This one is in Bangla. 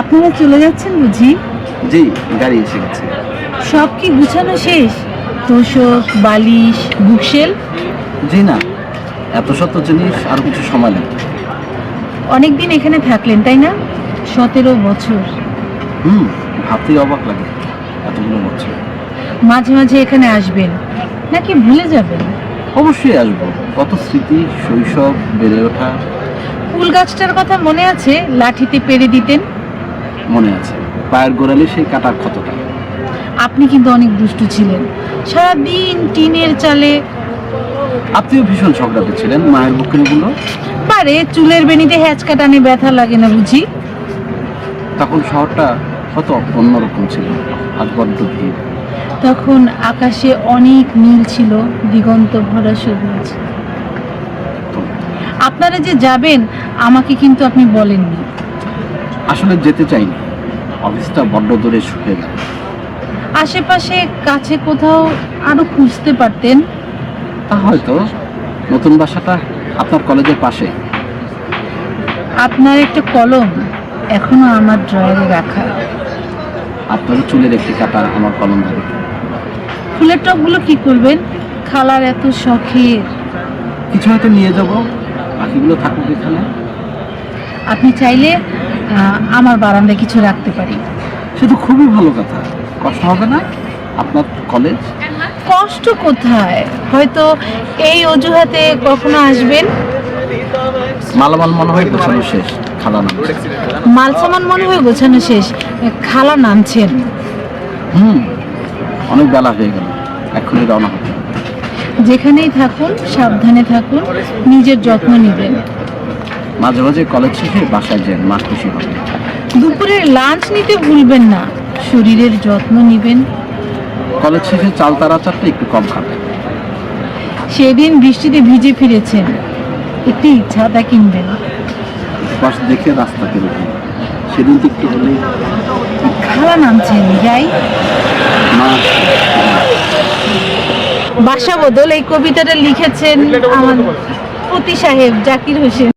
আপনারা চলে যাচ্ছেন বুঝি? জি গাড়ি এসে গেছে। সব কি গুছানো শেষ? তোষক বালিশ বুকশেল? জি না এত শত জিনিস আর কিছু সময় লাগবে অনেকদিন এখানে থাকলেন তাই না? সতেরো বছর। হুম ভাবতেই অবাক লাগে এতগুলো বছর। মাঝে মাঝে এখানে আসবেন নাকি ভুলে যাবেন? অবশ্যই আসব কত স্মৃতি শৈশব বেড়ে ওঠা। ফুল গাছটার কথা মনে আছে? লাঠিতে পেরে দিতেন? মনে আছে। পায়ের গোড়ালে সেই কাটার ক্ষতটা। আপনি কিন্তু অনেক দুষ্টু ছিলেন। সারাদিন টিনের চালে আপনিও ভীষণ ঝগড়াতে ছিলেন মায়ের বুকেরগুলো পারে চুলের বেনিতে হ্যাচকা টানে ব্যথা লাগে না বুঝি? তখন শহরটা কত অন্যরকম ছিল আজ বড্ড ভিড়। তখন আকাশে অনেক নীল ছিল দিগন্ত ভরা সবুজ। আপনারা যে যাবেন আমাকে কিন্তু আপনি বলেননি। আসলে যেতে চাইনি। অফিসটা বড্ড দূরে শুয়ে গেল। আশেপাশে কাছে কোথাও আরও খুঁজতে পারতেন? তা হয়তো। নতুন বাসাটা আপনার কলেজের পাশে। আপনার একটা কলম এখনও আমার ড্রয়ারে রাখা। আপনার চুলের একটি কাটা আমার কলম ধরে ফুলের টপগুলো কি করবেন? খালার এত শখের। কিছু হয়তো নিয়ে যাব। বাকিগুলো থাকুক এখানে। আপনি চাইলে আমার বারান্দায় কিছু রাখতে পারি। সে তো খুবই ভালো কথা। কষ্ট হবে না? আপনার কলেজ কষ্ট কোথায়? হয়তো এই অজুহাতে কখনো আসবেন। মালামাল মনে হয় গোছানো শেষ খালা নাম মাল সামান মনে হয় গোছানো শেষ খালা নামছেন। হুম অনেক বেলা হয়ে গেল এক্ষুনি রওনা হবে। যেখানেই থাকুন সাবধানে থাকুন নিজের যত্ন নেবেন। মাঝে মাঝে কলেজ শেষে বাসায় যান মা খুশি হবে দুপুরের লাঞ্চ নিতে ভুলবেন না। শরীরের যত্ন নেবেন। কলেজ শেষে চাল তারা চারটা একটু কম খাবে সেদিন বৃষ্টিতে ভিজে ফিরেছেন। একটি ছাতা কিনবেন। পাশ দেখে রাস্তা পেরোবে সেদিন তো একটু হলেই খালা নামছেন যাই। মা বাসা বদল এই কবিতাটা লিখেছেন আমার পতি সাহেব জাকির হোসেন।